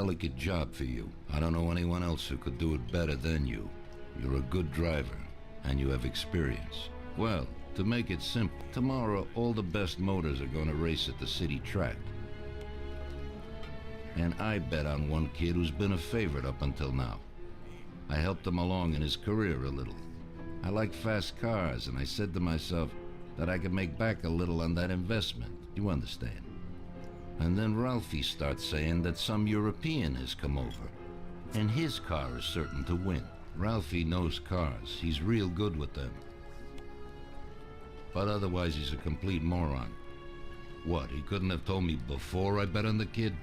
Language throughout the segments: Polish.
delicate job for you. I don't know anyone else who could do it better than you. You're a good driver, and you have experience. Well, to make it simple, tomorrow all the best motors are going to race at the city track. And I bet on one kid who's been a favorite up until now. I helped him along in his career a little. I like fast cars, and I said to myself that I could make back a little on that investment. You understand? And then Ralphie starts saying that some European has come over, and his car is certain to win. Ralphie knows cars. He's real good with them. But otherwise, he's a complete moron. What, he couldn't have told me before I bet on the kid?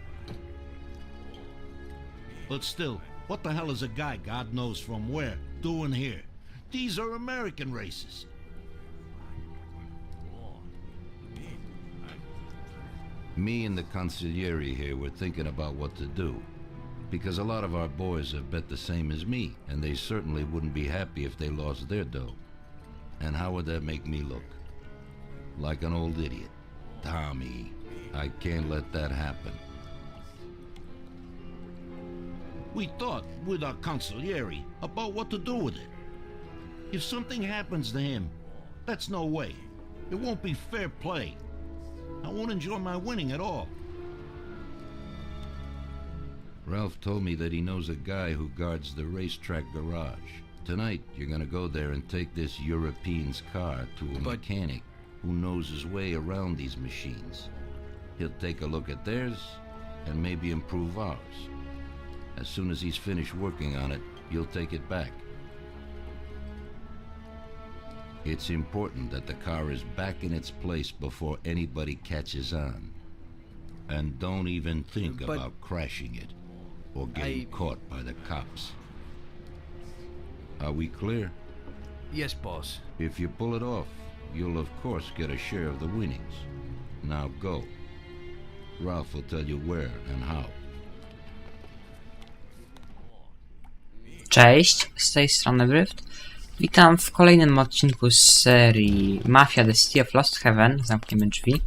But still, what the hell is a guy, God knows from where, doing here? These are American races. Me and the consigliere here were thinking about what to do. Because a lot of our boys have bet the same as me, and they certainly wouldn't be happy if they lost their dough. And how would that make me look? Like an old idiot. Tommy, I can't let that happen. We thought with our consigliere about what to do with it. If something happens to him, that's no way. It won't be fair play. I won't enjoy my winning at all. Ralph told me that he knows a guy who guards the racetrack garage. Tonight, you're gonna go there and take this European's car to a But- mechanic who knows his way around these machines. He'll take a look at theirs and maybe improve ours. As soon as he's finished working on it, you'll take it back. It's important that the car is back in its place before anybody catches on. And don't even think But- about crashing it or getting I- caught by the cops. Are we clear? Yes, boss. If you pull it off, you'll of course get a share of the winnings. Now go. Ralph will tell you where and how. Cześć, z tej strony Bryft. Witam w kolejnym odcinku z serii Mafia The City of Lost Heaven. Zamkniemy drzwi.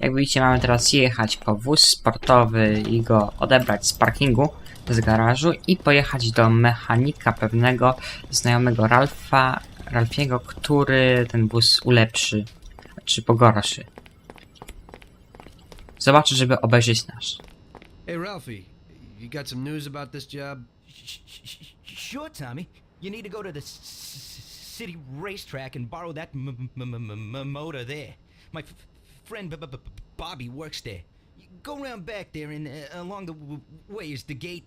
Jak widzicie, mamy teraz jechać po wóz sportowy i go odebrać z parkingu, z garażu i pojechać do mechanika pewnego znajomego Ralfa, Ralfiego, który ten wóz ulepszy, czy pogorszy. Zobaczę, żeby obejrzeć nasz. Hey, Ralphie, you got some news about this job? Sure, Tommy. You need to go to the city racetrack and borrow that motor there. My friend Bobby works there. You Go around back there and uh, along the way is the gate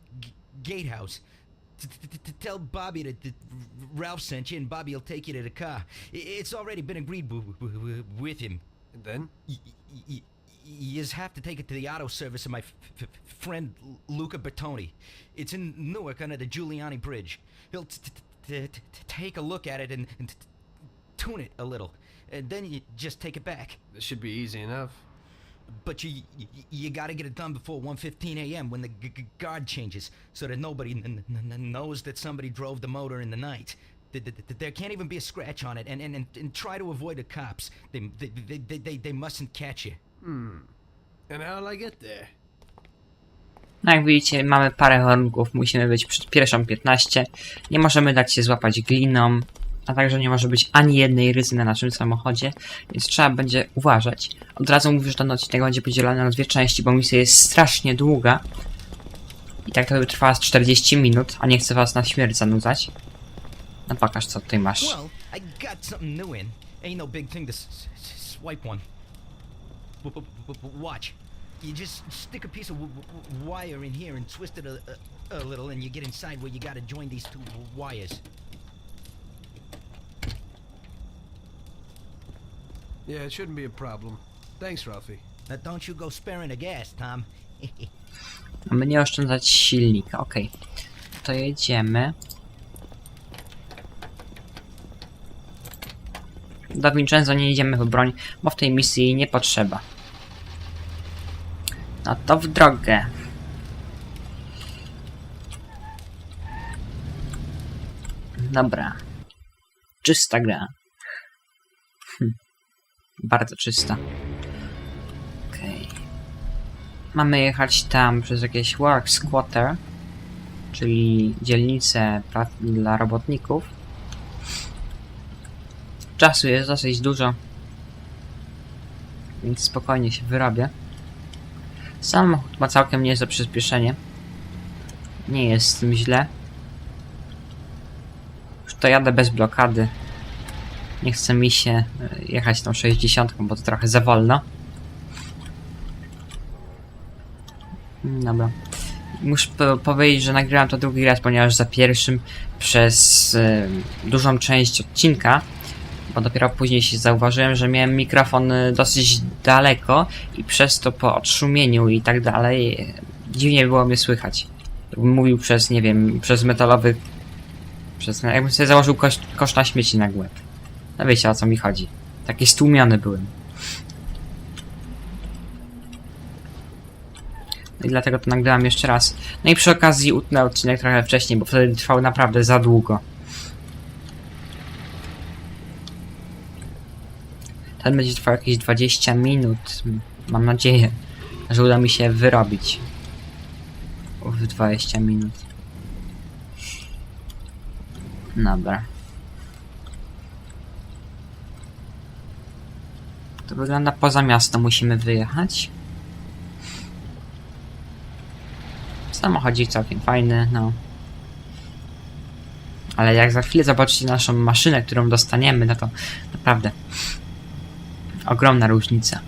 gatehouse. Tell Bobby that Ralph sent you, and Bobby will take you to the car. It's already been agreed with him. And then? You just have to take it to the auto service of my f- f- friend Luca Bertoni. It's in Newark under the Giuliani Bridge. He'll t- t- t- t- t- take a look at it and, and t- tune it a little, and then you just take it back. This should be easy enough. But you you, you got to get it done before 1:15 a.m. when the guard changes, so that nobody knows that somebody drove the motor in the night. Th- th- th- There can't even be a scratch on it, and and, and, and try to avoid the cops. They, they, they, they they mustn't catch you. And how'll I get there? No jak widzicie, mamy parę warunków. Musimy być przed pierwszą 15. Nie możemy dać się złapać gliną, a także nie może być ani jednej ryzy na naszym samochodzie, więc trzeba będzie uważać. Od razu mówię, że ten odcinek będzie podzielony na dwie części, bo misja jest strasznie długa. I tak to by trwała z 40 minut, a nie chcę was na śmierć zanudzać. No pokaż co tutaj masz. Well, I got something new in. Ain't no big thing to s- s- swipe one. W- w- w- Watch. You just stick a piece of w- w- wire in here and twist it a, a, a little, and you get inside where you gotta join these two w- wires. Yeah, it shouldn't be a problem. Thanks, Ralphie. Now don't you go sparing the gas, Tom. Mamy nie oszczędzać silnika, okej. To jedziemy. Do Vincenzo nie idziemy po broń, bo w tej misji nie potrzeba. No to w drogę. Dobra. Czysta gra. Hm. Bardzo czysta. Okej. Mamy jechać tam przez jakieś work squatter, czyli dzielnice prac dla robotników. Czasu jest dosyć dużo, więc spokojnie się wyrabia. Samochód ma całkiem niezłe przyspieszenie. Nie jest z tym źle. Już to jadę bez blokady. Nie chce mi się e, jechać tą 60, bo to trochę za wolno. Mm, Dobra. Muszę po powiedzieć, że nagrałem to drugi raz, ponieważ za pierwszym przez e, dużą część odcinka, bo dopiero później się zauważyłem, że miałem mikrofon e, dosyć daleko i przez to po odszumieniu i tak dalej dziwnie było mnie słychać. Jakbym mówił przez, nie wiem, przez metalowy... Przez, jakbym sobie założył kosz, kosz na śmieci na głęb. No wiecie o co mi chodzi. Taki stłumiony byłem. No I dlatego to nagrałem jeszcze raz. No i przy okazji utnę odcinek trochę wcześniej, bo wtedy trwał naprawdę za długo. Ten będzie trwał jakieś 20 minut. Mam nadzieję, że uda mi się wyrobić. W 20 minut. Dobra. To wygląda poza miasto musimy wyjechać. Samochodzik całkiem fajny, no. Ale jak za chwilę zobaczycie naszą maszynę, którą dostaniemy, no to naprawdę ogromna różnica.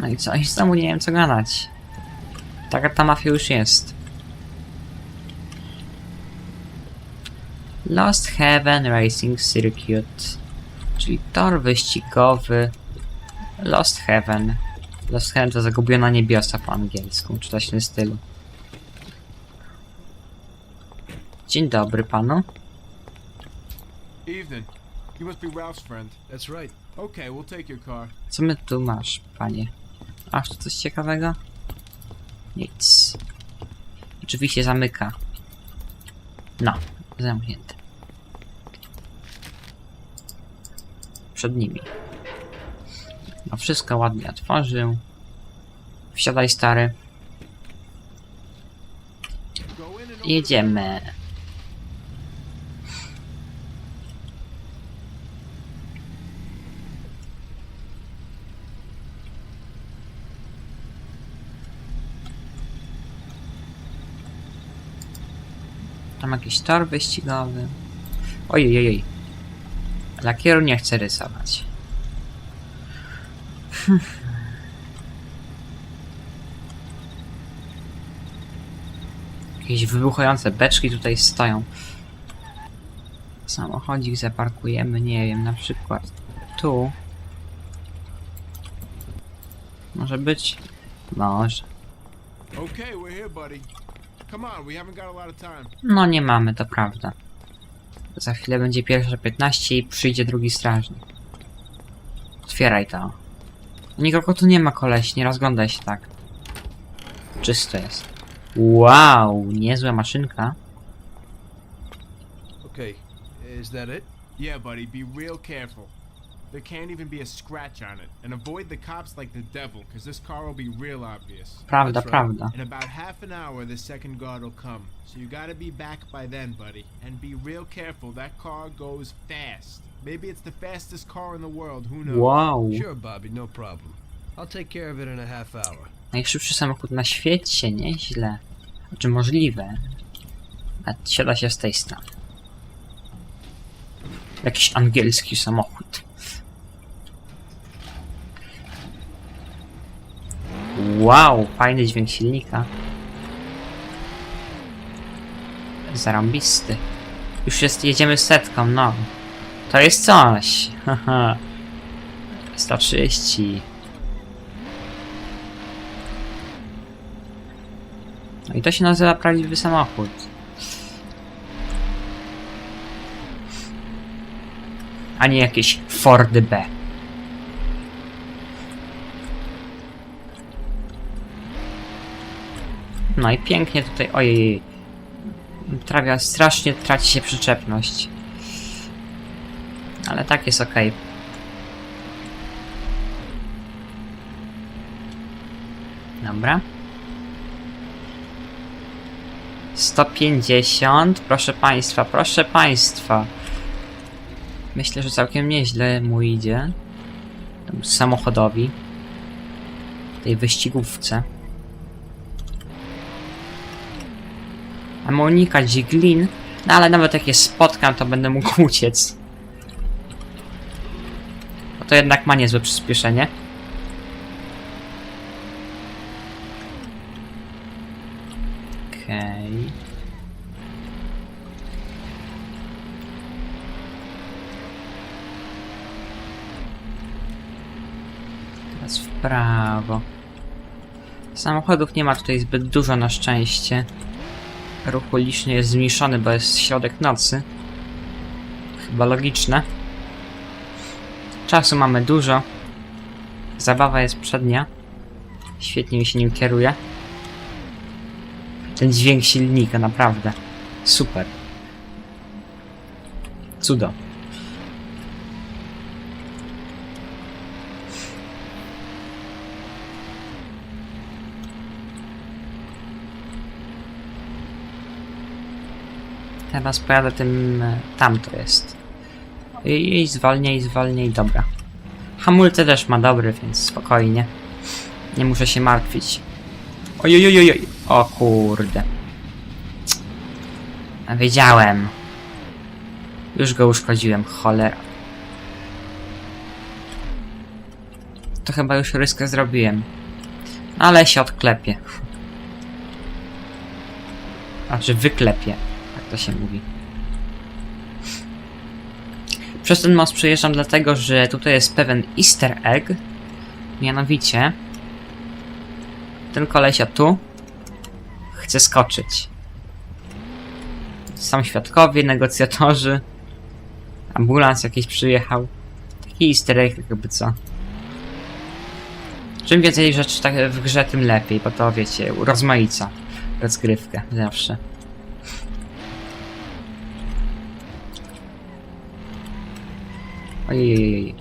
No i co? I znowu nie wiem co gadać. Taka ta mafia już jest. Lost Heaven Racing Circuit. Czyli tor wyścigowy Lost Heaven. Lost Heaven to zagubiona niebiosa po angielsku, czy coś w tym stylu. Dzień dobry panu. Evening. You must be Ralph's friend. That's right. Okay, we'll take your car. Co my tu masz, panie? Aż tu coś ciekawego? Nic. Oczywiście zamyka. No, zamknięte. Przed nimi. No wszystko ładnie otworzył. Wsiadaj stary. Jedziemy. Tam jakiś tor wyścigowy. Ojej, ojej. Lakieru nie chce rysować. Jakieś wybuchające beczki tutaj stoją. Samochodzik zaparkujemy, nie wiem, na przykład tu. Może być? Może. No nie mamy, to prawda. Za chwilę będzie pierwsze 15 i przyjdzie drugi strażnik. Otwieraj to. Nikogo tu nie ma, koleś, nie rozglądaj się tak. Czysto jest. Wow, niezła maszynka. Okay, is that it? Yeah, buddy, be real careful. There can't even be a scratch on it. And avoid the cops like the devil, because this car will be real obvious. Prawda, right. prawda. In about half an hour, the second guard will come. So you gotta be back by then, buddy. And be real careful, that car goes fast. Maybe it's the fastest car in the world, who knows? Wow. Sure, Bobby, no problem. I'll take care of it in a half hour. Najszybszy samochód na świecie, nieźle. Znaczy możliwe. A siada się z tej strony. Jakiś angielski samochód. Wow, fajny dźwięk silnika. Zarąbisty. Już jest, jedziemy setką, no. To jest coś. Haha. 130. No i to się nazywa prawdziwy samochód. A nie jakieś Fordy B. No i pięknie tutaj, ojej, Trawia strasznie traci się przyczepność. Ale tak jest okej. Dobra. 150, proszę państwa, proszę państwa. Myślę, że całkiem nieźle mu idzie. Temu samochodowi. Tej wyścigówce. Mamy unikać glin, no ale nawet jak je spotkam, to będę mógł uciec. Bo to jednak ma niezłe przyspieszenie. Okej. Teraz w prawo. Samochodów nie ma tutaj zbyt dużo na szczęście. Ruch uliczny jest zmniejszony, bo jest środek nocy. Chyba logiczne. Czasu mamy dużo. Zabawa jest przednia. Świetnie mi się nim kieruje. Ten dźwięk silnika, naprawdę. Super. Cudo. Teraz pojadę tym... e, Tam to jest. I, i zwolnij, dobra. Hamulce też ma dobry, więc spokojnie. Nie muszę się martwić. Ojojojoj. O kurde. Wiedziałem. Już go uszkodziłem, cholera. To chyba już ryskę zrobiłem. Ale się odklepie. Znaczy wyklepie. To się mówi. Przez ten most przejeżdżam dlatego, że tutaj jest pewien easter egg. Mianowicie... Ten kolesia tu chce skoczyć. Są świadkowie, negocjatorzy. Ambulans jakiś przyjechał. Taki easter egg jakby co. Czym więcej rzeczy tak w grze, tym lepiej, bo to wiecie, rozmaica rozgrywkę zawsze. Ojej.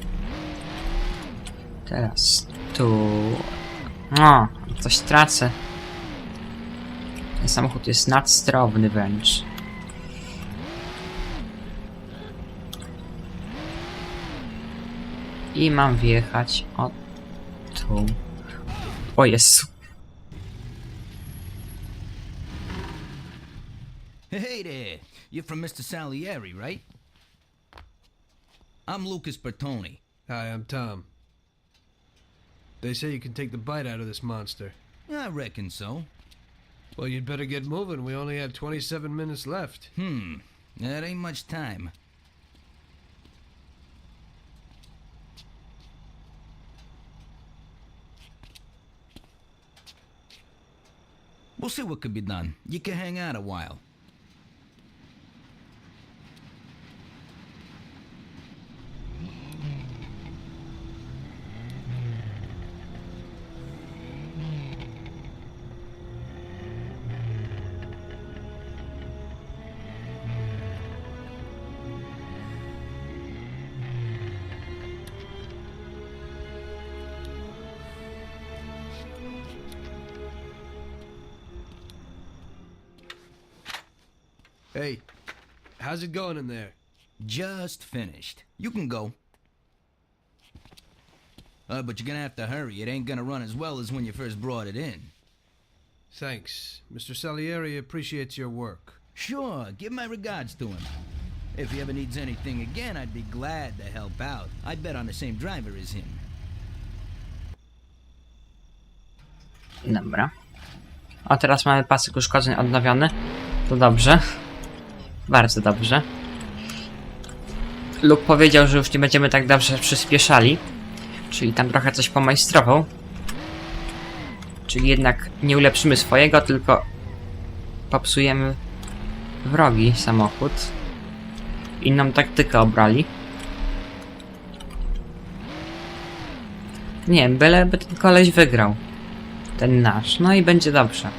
Teraz tu. O, coś tracę. Ten samochód jest nadstrowny wręcz. I mam wjechać o tu. O Jezu. Hey there, you're from Mr. Salieri, right? I'm Lucas Bertoni. Hi, I'm Tom. They say you can take the bite out of this monster. I reckon so. Well, you'd better get moving. We only have 27 minutes left. Hmm, that ain't much time. We'll see what could be done. You can hang out a while. Hey, how's it going in there? Just finished. You can go. Uh, but you're gonna have to hurry. It ain't gonna run as well as when you first brought it in. Thanks. Mr. Salieri appreciates your work. Sure, give my regards to him. If he ever needs anything again, I'd be glad to help out. I bet on the same driver as him. Dobra. O, teraz mamy pasek uszkodzeń odnowiony. To dobrze. Bardzo dobrze. Luke powiedział, że już nie będziemy tak dobrze przyspieszali. Czyli tam trochę coś pomajstrował. Czyli jednak nie ulepszymy swojego, tylko popsujemy wrogi samochód. Inną taktykę obrali. Nie wiem, byleby ten koleś wygrał ten nasz. No i będzie dobrze.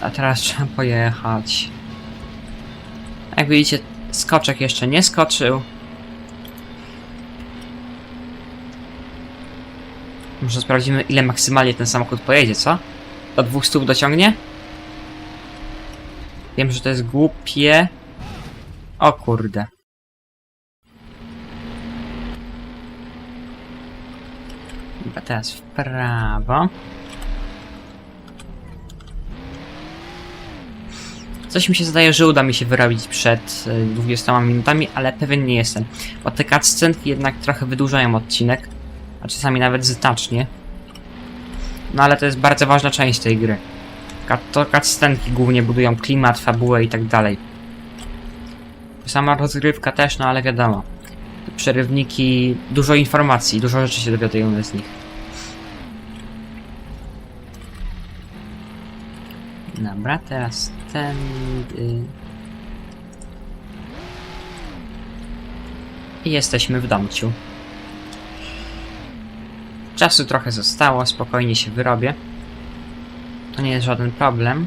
A teraz trzeba pojechać. Jak widzicie, skoczek jeszcze nie skoczył. Może sprawdzimy, ile maksymalnie ten samochód pojedzie, co? Do 200 dociągnie? Wiem, że to jest głupie. O kurde. Chyba teraz w prawo. Coś mi się zdaje, że uda mi się wyrobić przed y, 20 minutami, ale pewien nie jestem. Bo te cutscenki jednak trochę wydłużają odcinek, a czasami nawet znacznie. No ale to jest bardzo ważna część tej gry. To cutscenki głównie budują klimat, fabułę i tak dalej. Sama rozgrywka też, no ale wiadomo. Przerywniki, dużo informacji, dużo rzeczy się dowiadujemy z nich. Dobra, teraz ten. y, I jesteśmy w domciu. Czasu trochę zostało, spokojnie się wyrobię. To nie jest żaden problem.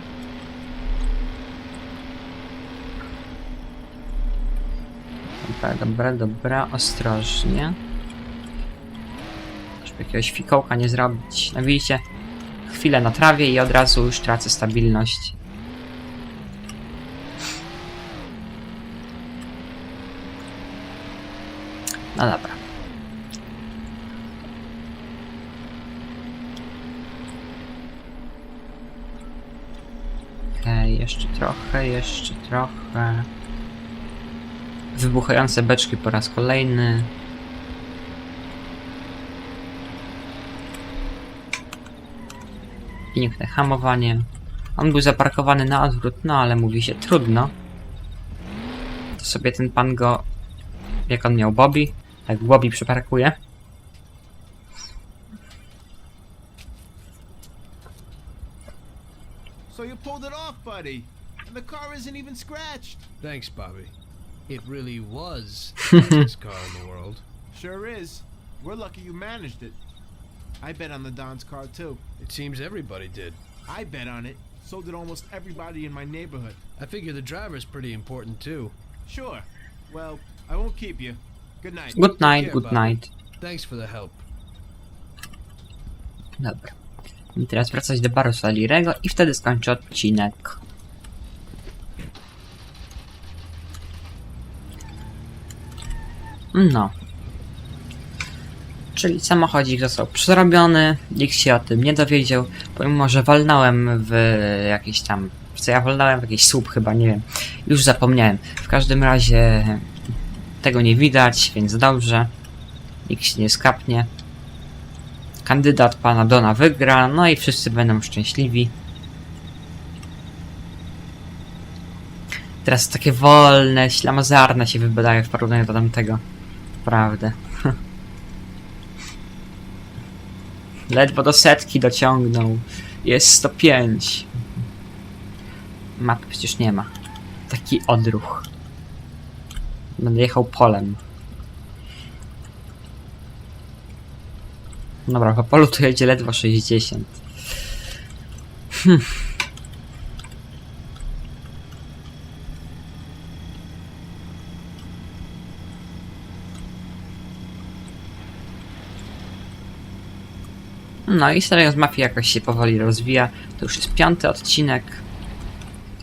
Dobra, dobra, dobra, ostrożnie. Żeby jakiegoś fikołka nie zrobić. No widzicie, chwilę na trawie i od razu już tracę stabilność. No dobra. Okej, jeszcze trochę, jeszcze trochę. Wybuchające beczki po raz kolejny. Piękne hamowanie. On był zaparkowany na odwrót, no ale mówi się trudno. To sobie ten pan go... Jak on miał Bobby? Tak, Bobby przyparkuje. So you pulled it off, buddy. And the car isn't even scratched. Thanks, Bobby. It really was the car in the world. Sure is. We're lucky you managed it. I bet on the Don's car too. It seems everybody did. I bet on it. So did almost everybody in my neighborhood. I figure the driver's pretty important too. Sure. Well, I won't keep you. Good night. Good night, care, good Bobby. night. Thanks for the help. Dobra. I teraz wracać do baru Salirego i wtedy skończę odcinek. No. Czyli samochodzik został przerobiony, nikt się o tym nie dowiedział, pomimo że walnąłem w jakiś tam... Co ja walnąłem? W jakiś słup chyba, nie wiem. Już zapomniałem. W każdym razie tego nie widać, więc dobrze. Nikt się nie skapnie kandydat pana Dona wygra, no i wszyscy będą szczęśliwi. Teraz takie wolne, ślamazarne się wydaje w porównaniu do tamtego. Prawdę. Ledwo do setki dociągnął. Jest 105. Mapy przecież nie ma. Taki odruch. Będę jechał polem. Dobra, po polu to jedzie ledwo 60. Hm. No i seria z mafii jakoś się powoli rozwija. To już jest piąty odcinek.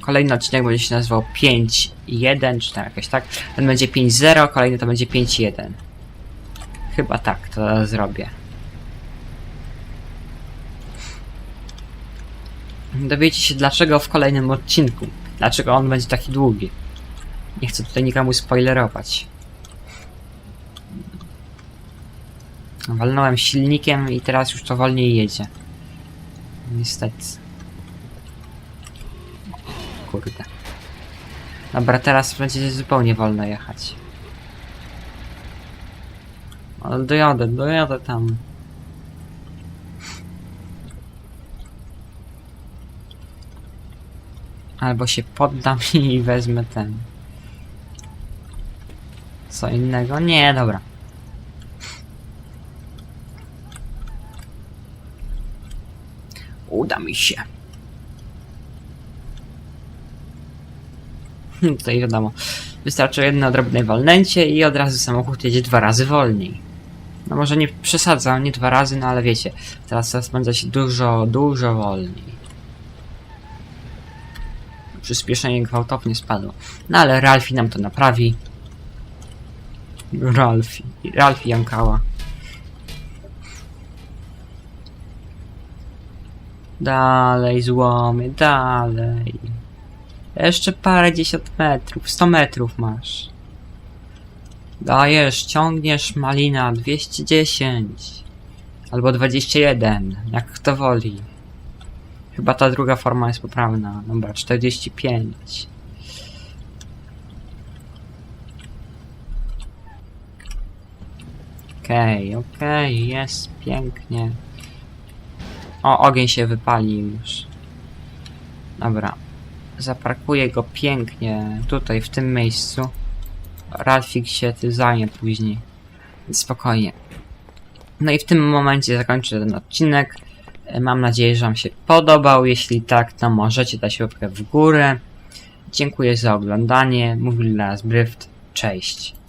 Kolejny odcinek będzie się nazywał 5.1, czy tam jakoś tak. Ten będzie 5.0, kolejny to będzie 5.1. Chyba tak to zrobię. Dowiecie się dlaczego w kolejnym odcinku. Dlaczego on będzie taki długi. Nie chcę tutaj nikomu spoilerować. Walnąłem silnikiem i teraz już to wolniej jedzie. Niestety. Kurde. Dobra, teraz będzie zupełnie wolno jechać. Ale dojadę, dojadę tam. Albo się poddam i wezmę ten. Co innego? Nie, dobra. Uda mi się. Tutaj wiadomo, wystarczy jedno drobne walnięcie i od razu samochód jedzie dwa razy wolniej. No może nie przesadzam, nie dwa razy, no ale wiecie, teraz rozpędza się dużo, dużo wolniej. Przyspieszenie gwałtownie spadło. No ale Ralfi nam to naprawi. Ralfi. Ralfi Jankała. Dalej złomy, dalej. Jeszcze parę dziesiąt metrów, 100 metrów masz. Dajesz, ciągniesz malina 210. Albo 21, jak kto woli. Chyba ta druga forma jest poprawna. Dobra, 45. Okej, okej, jest pięknie. O, ogień się wypali już. Dobra. Zaparkuję go pięknie tutaj, w tym miejscu. Ralfik się ty zajmie później. Spokojnie. No i w tym momencie zakończę ten odcinek. Mam nadzieję, że Wam się podobał. Jeśli tak, to możecie dać łapkę w górę. Dziękuję za oglądanie. Mówił dla nas. Cześć.